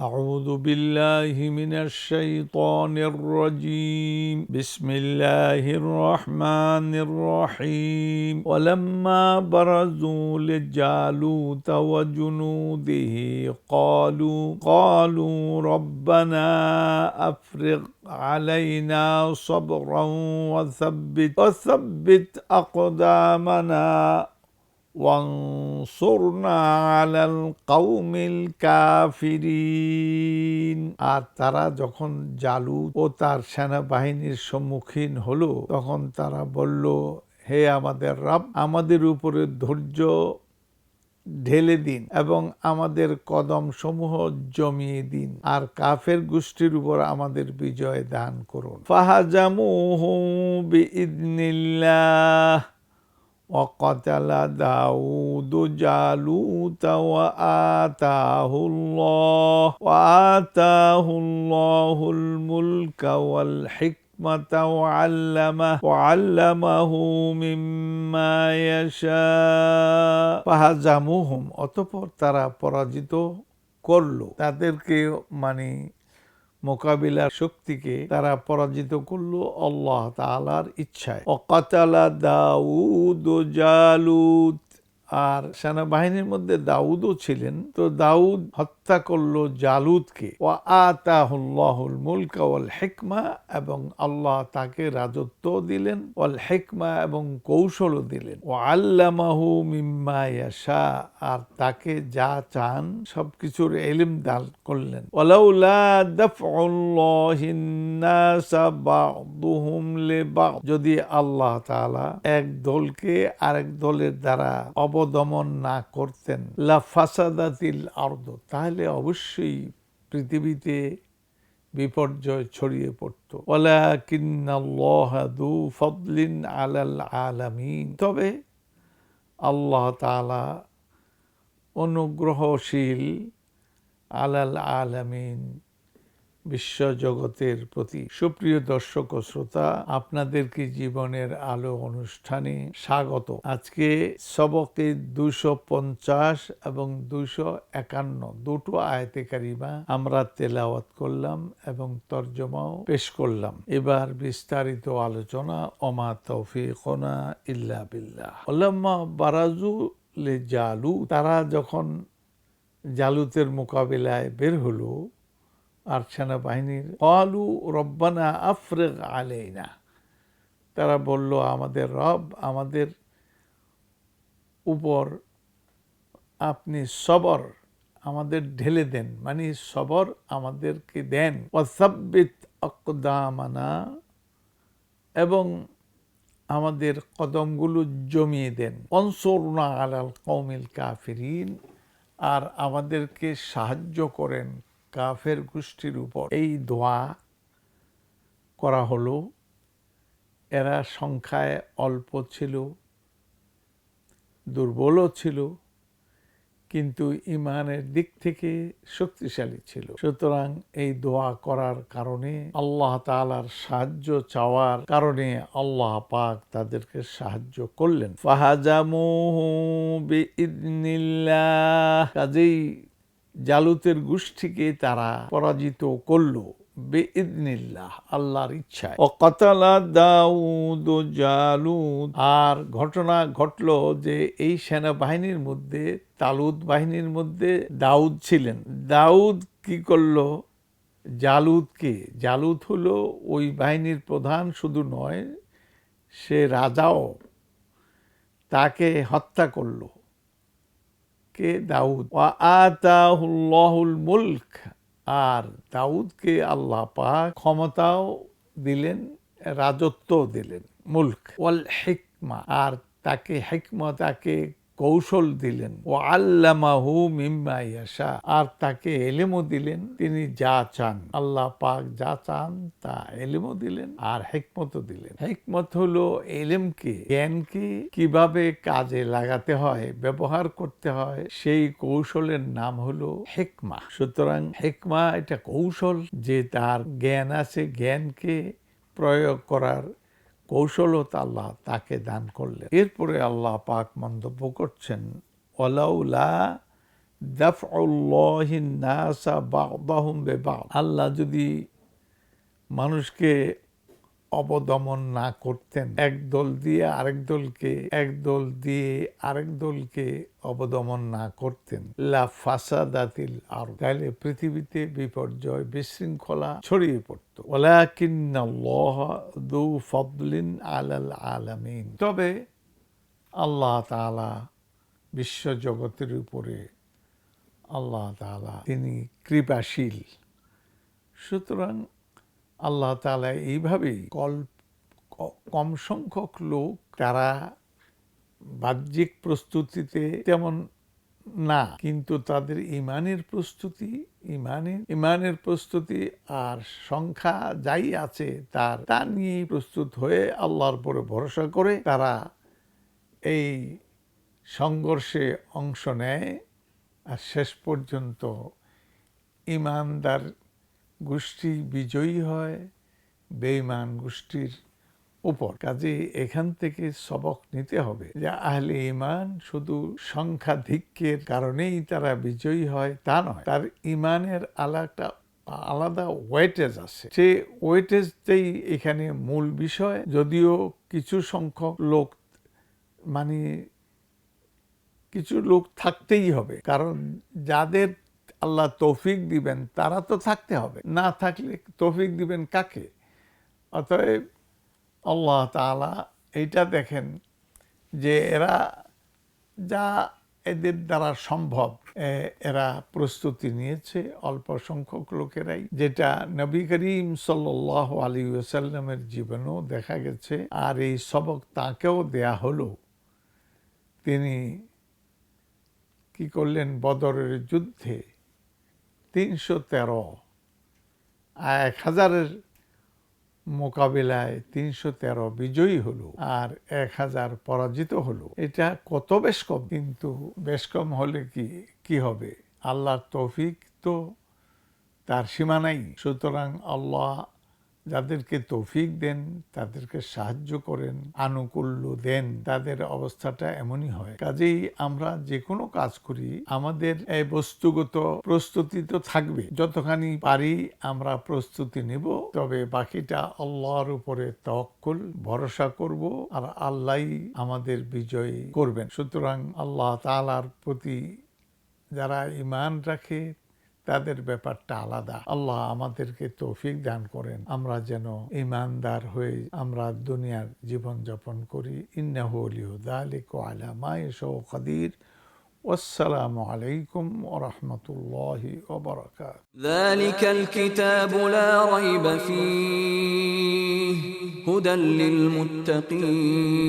أعوذ بالله من الشيطان الرجيم. بسم الله الرحمن الرحيم. ولما برزوا لجالوت وجنوده قالوا قالوا ربنا أفرغ علينا صبرا وثبت وثبت أقدامنا ওয়ানসুরনা আলাল কওমিল কাফিরিন আর তারা যখন জালুত ও তার সেনাবাহিনীর সম্মুখীন হলো, তখন তারা বলল, হে আমাদের রব, আমাদের উপরে ধৈর্য ঢেলে দিন এবং আমাদের কদম সমূহ জমিয়ে দিন। আর কাফের গোষ্ঠীর উপর আমাদের বিজয় দান করুন। ফাহাজামু বিইদনিল্লাহ। وقتل داود جالوت وآتاه الله وآتاه الله الملك والحكمة وعلمه وعلمه مما يشاء فهزموهم অতঃপর তারা পরাজিত করলো তাদেরকে মানে মোকাবিলার শক্তিকে তারা পরাজিত করল আল্লাহ তালার ইচ্ছায়। অকাতালা দাউদ জালুত আর সেনাবাহিনীর মধ্যে দাউদও ছিলেন। তো দাউদ হত্যা করল জালুদকে। ও আতাহুল্লাহুল মুলকা ওয়াল হেকমা এবং আল্লাহ তাকে রাজত্ব দিলেন, ওয়াল হেকমা এবং কৌশলও দিলেন। ও আল্লামাহু আর তাকে যা চান সবকিছুর এলিম দান করলেন। ওয়ালাউলা দাফউল্লাহিন নাসা বা'দুহুম লিবা'দ যদি আল্লাহ তাআলা এক দলকে আরেক দলের দ্বারা অবদমন না করতেন। লা ফাসাদাতিল আর্দ, তাহলে অবশ্যই পৃথিবীতে বিপর্যয় ছড়িয়ে পড়ত। দু ফদলিন আলাল আলামিন। তবে আল্লাহ তাআলা অনুগ্রহশীল আলাল আলামিন বিশ্বজগতের প্রতি সুপ্রিয় দর্শক ও শ্রোতা, আপনাদেরকে জীবনের আলো অনুষ্ঠানে স্বাগত। আজকে সবকে দুশো পঞ্চাশ এবং দুশো একান্ন, দুটো আয়তে কারিমা আমরা তেলাওয়াত করলাম এবং তর্জমাও পেশ করলাম। এবার বিস্তারিত আলোচনা অমা তৌফিকনা ইল্লা বিল্লাহ। ওলাম্মা বারাজু লে জালু তারা যখন জালুতের মোকাবিলায় বের হলো আর সেনাবাহিনীর, কলু রব্বানা আফরেগ আলেইনা। তারা বলল, আমাদের রব, আমাদের উপর আপনি সবর আমাদের ঢেলে দেন মানে সবর আমাদেরকে দেন। অসাব্বিত আকদামানা এবং আমাদের কদমগুলো জমিয়ে দেন। অনসরনা আলাল কৌমিল কাফিরিন। আর আমাদেরকে সাহায্য করেন কাফের গোষ্ঠীর উপর এই দোয়া করা হলো। এরা সংখ্যায় অল্প ছিল, দুর্বলও ছিল, কিন্তু ইমানের দিক থেকে শক্তিশালী ছিল। সুতরাং এই দোয়া করার কারণে আল্লাহ তালার সাহায্য চাওয়ার কারণে আল্লাহ পাক তাদেরকে সাহায্য করলেন। ফাহাজামু কাজেই জালুতের গোষ্ঠীকে তারা পরাজিত করল বেইদনিল্লাহ, আল্লাহর ইচ্ছায়। ও কতালা দাউদ জালুদ, আর ঘটনা ঘটলো যে এই সেনাবাহিনীর মধ্যে, তালুদ বাহিনীর মধ্যে দাউদ ছিলেন। দাউদ কি করল? জালুদকে, জালুদ হলো ওই বাহিনীর প্রধান, শুধু নয়, সে রাজাও তাকে হত্যা করল। কে দাউদ? আতাহুল্লাহুল মুলক। আর দাউদকে আল্লাহ পাক ক্ষমতাও দিলেন রাজত্ব দিলেন, মুলক। ওয়াল হিকমা। আর তাকে হিকমা, তাকে কৌশল দিলেন। ও আল্লামাহু মিম্মা ইয়াশা। আর তাকে এলেমও দিলেন, তিনি যা চান। আল্লাহ পাক যা চান, তা এলেমও দিলেন আর হেকমতও দিলেন। হেকমত হলো এলেমকে জ্ঞানকে কীভাবে কাজে লাগাতে হয়, ব্যবহার করতে হয়, সেই কৌশলের নাম হলো হেকমা। সুতরাং হেকমা এটা কৌশল যে তার জ্ঞান আছে, জ্ঞানকে প্রয়োগ করার কৌশলতা আল্লাহ তাকে দান করলেন। এরপরে আল্লাহ পাক মন্তব্য করছেন বিবা'দ। আল্লাহ যদি মানুষকে অবদমন না করতেন। এক দল দিয়ে আরেক দলকে, এক দল দিয়ে আরেক দলকে অবদমন না করতেন। লা ফাসাদাতিল আর তাহলে পৃথিবীতে বিপর্যয় বিশৃঙ্খলা ছড়িয়ে পড়ত। ওয়ালাকিন্নাল্লাহ দু ফদলিন আলাল আলামিন। তবে আল্লাহ তাআলা বিশ্ব জগতের উপরে আল্লাহ তাআলা তিনি কৃপাশীল। সুতরাং আল্লাহ তাআলা এইভাবেই কল কম সংখ্যক লোক তারা বাহ্যিক প্রস্তুতিতে তেমন না, কিন্তু তাদের ইমানের প্রস্তুতি, ইমানের ইমানের প্রস্তুতি আর সংখ্যা যাই আছে তার, তা নিয়েই প্রস্তুত হয়ে আল্লাহর উপরে ভরসা করে তারা এই সংঘর্ষে অংশ নেয়। আর শেষ পর্যন্ত ইমানদার গোষ্ঠী বিজয়ী হয়, বেঈমান গোষ্ঠীর উপর। কাজে এখান থেকে সবক নিতে হবে। যে আহলে ইমান শুধু সংখ্যাধিক্যের কারণেই তারা বিজয়ী হয়, তা নয়। তার ইমানের আলাদা আলাদা ওয়েটেজ আছে। সে ওয়েটেজটাই এখানে মূল বিষয়। যদিও কিছু সংখ্যক লোক মানে কিছু লোক থাকতেই হবে। কারণ যাদের আল্লাহ তৌফিক দিবেন, তারা তো থাকতে হবে। না থাকলে তৌফিক দিবেন কাকে? অতএব আল্লাহ তাআলা এইটা দেখেন যে এরা যা এদের দ্বারা সম্ভব এরা প্রস্তুতি নিয়েছে অল্প সংখ্যক লোকেরাই, যেটা নবী করিম সাল্লাহ আলী ওসাল্লামের জীবনেও দেখা গেছে। আর এই সবক তাকেও দেয়া হলো। তিনি কি করলেন? বদরের যুদ্ধে তিনশো তেরো। এক হাজারের মোকাবিলায় তিনশো তেরো বিজয়ী হলো আর এক হাজার পরাজিত হলো। এটা কত বেশ কম? কিন্তু বেশ কম হলে কি কি হবে? আল্লাহর তৌফিক তো তার সীমা নাই। সুতরাং আল্লাহ যাদেরকে তৌফিক দেন, তাদেরকে সাহায্য করেন, আনুকূল্য দেন, তাদের অবস্থাটা এমনই হয়। কাজেই আমরা যে কোনো কাজ করি, আমাদের এই বস্তুগত প্রস্তুতি তো থাকবে। যতখানি পারি আমরা প্রস্তুতি নিব, তবে বাকিটা আল্লাহর উপরে তওয়াক্কুল, ভরসা করব আর আল্লাহই আমাদের বিজয় করবেন। সুতরাং আল্লাহ তালার প্রতি যারা ইমান রাখে তাদের ব্যাপারটা আলাদা আল্লাহ আমাদেরকে তৌফিক দান করেন আমরা যেন ইমানদার হয়ে আমরা দুনিয়ার জীবন যাপন করি ইন্নাহু আলিহু যালিক আলা মা ইয়াশাউ কাদির ওয়াসসালামু আলাইকুম ওয়া রাহমাতুল্লাহি ওয়া বারাকাতুহু ذلك الكتاب لا ريب فيه هدى للمتقين